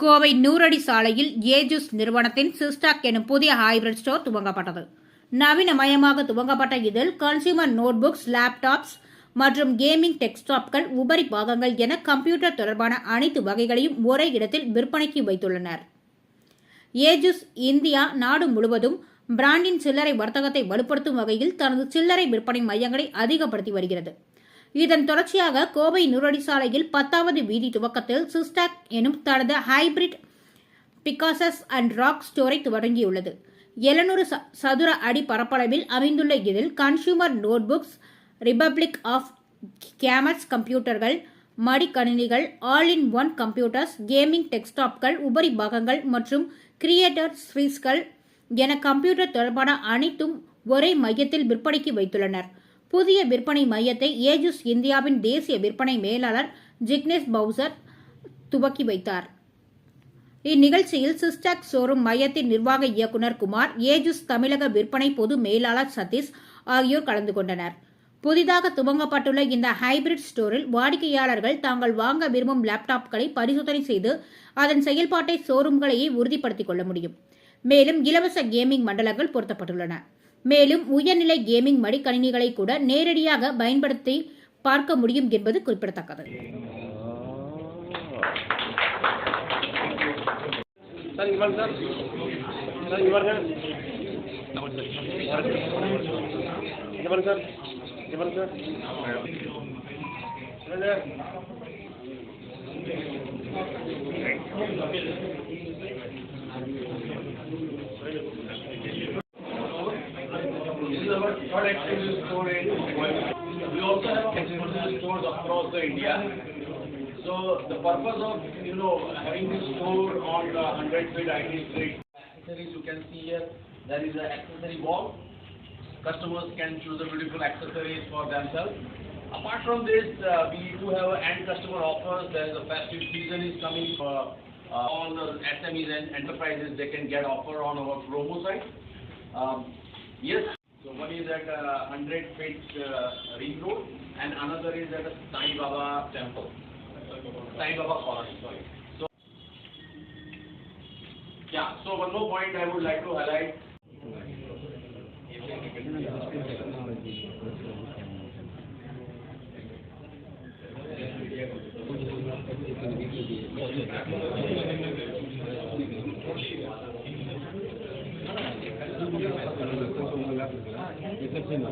கோவை நூறடி சாலையில் ஏஜூஸ் நிறுவனத்தின் சிஸ்டாக் எனும் புதிய ஹைபிரிட் ஸ்டோர் துவங்கப்பட்டது. நவீனமயமாக துவங்கப்பட்ட இதில் கன்சியூமர் நோட்புக்ஸ் லேப்டாப்ஸ் மற்றும் கேமிங் டெஸ்க்டாப்கள் உபரி பாகங்கள் என கம்ப்யூட்டர் தொடர்பான அனைத்து வகைகளையும் ஒரே இடத்தில் விற்பனைக்கு வைத்துள்ளனர். ஏஜுஸ் இந்தியா நாடு முழுவதும் பிராண்டின் சில்லறை வர்த்தகத்தை வலுப்படுத்தும் வகையில் தனது சில்லறை விற்பனை மையங்களை அதிகப்படுத்தி வருகிறது. இதன் தொடர்ச்சியாக கோவை நுரடி சாலையில் பத்தாவது வீதி துவக்கத்தில் சிஸ்டாக் எனும் தனது ஹைபிரிட் பிகாசஸ் அண்ட் ராக் ஸ்டோரை தொடங்கியுள்ளது எழுநூறு சதுர அடி பரப்பளவில் அமைந்துள்ள இதில் consumer notebooks republic of gamers கம்ப்யூட்டர்கள் மடிக்கணினிகள் all in one computers gaming டெஸ்க்டாப்கள் உபரி பாகங்கள் மற்றும் கிரியேட்டர் ஸ்ரீஸ்கள் என கம்ப்யூட்டர் தொடர்பான அனைத்தும் ஒரே மையத்தில் விற்பனைக்கு வைத்துள்ளனர். புதிய விற்பனை மையத்தை ஏஜுஸ் இந்தியாவின் தேசிய விற்பனை மேலாளர் ஜிக்னேஷ் பவுசர் துவக்கி வைத்தார். இந்நிகழ்ச்சியில் சிஸ்டாக் ஷோரூம் மையத்தின் நிர்வாக இயக்குநர் குமார் ஏஜுஸ் தமிழக விற்பனை பொது மேலாளர் சதீஷ் ஆகியோர் கலந்து கொண்டனர். புதிதாக துவங்கப்பட்டுள்ள இந்த ஹைபிரிட் ஸ்டோரில் வாடிக்கையாளர்கள் தாங்கள் வாங்க விரும்பும் லேப்டாப்களை பரிசோதனை செய்து அதன் செயல்பாட்டை ஷோரூம்களையே உறுதிப்படுத்திக் கொள்ள முடியும். மேலும் இலவச கேமிங் மண்டலங்கள் பொருத்தப்பட்டுள்ளன. மேலும் உயர்நிலை கேமிங் மடிக்கணினிகளை கூட நேரடியாக பயன்படுத்தி பார்க்க முடியும் என்பது குறிப்பிடத்தக்கது. Our third exclusive store in. We also have exclusive stores across the India. So the purpose of, you know, having this store on the 100 feet IT street. Accessories you can see here, there is an accessory wall. Customers can choose the beautiful accessories for themselves. Apart from this, we do have end customer offers. There is a festive season is coming for all the SMEs and enterprises, they can get offer on our promo site. Yes, so one is at uh, 100 feet uh, ring road and another is at a Sai Baba temple. Sai Baba colony, sorry. So, yeah, so one more point I would like to highlight. Gezersiniz.